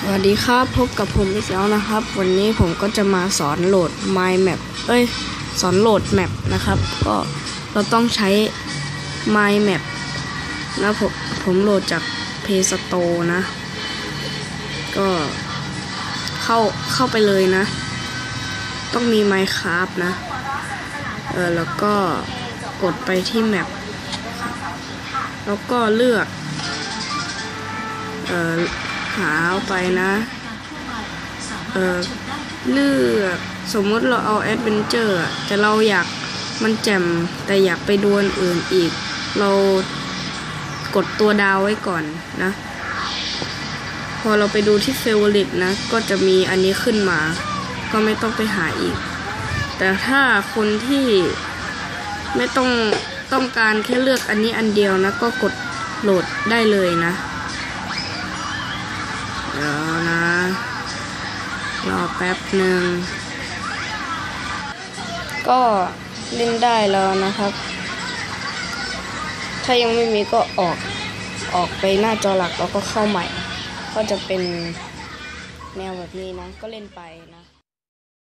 สวัสดีครับ พบกับผมอีกแล้วนะครับ วันนี้ผมก็จะมาสอนโหลด My Map เอ้ย สอนโหลดแมปนะครับ ก็เราต้องใช้ My Map นะผมผมโหลดจาก Play Store นะ ก็เข้าเข้าไปเลยนะ ต้องมี Minecraft นะ เออแล้วก็กดไปที่แมปแล้วก็เลือก เอ่อ หาเอาไปนะ เออเลือกสมมติเราเอาแอดเวนเจอร์แต่เราอยากมันแจ่มแต่อยากไปดวลอื่นอีก เรากดตัวดาวไว้ก่อนนะ พอเราไปดูที่เฟเวอริตนะ ก็จะมีอันนี้ขึ้นมา ก็ไม่ต้องไปหาอีก แต่ถ้าคนที่ไม่ต้องต้องการแค่เลือกอันนี้อันเดียวนะ ก็กดโหลดได้เลยนะ แล้วนะ รอแป๊บหนึ่ง ก็เล่นได้แล้วนะครับ ถ้ายังไม่มีก็ออกออกไปหน้าจอหลักแล้วก็เข้าใหม่ ก็จะเป็นแนวแบบนี้นะ ก็เล่นไปนะ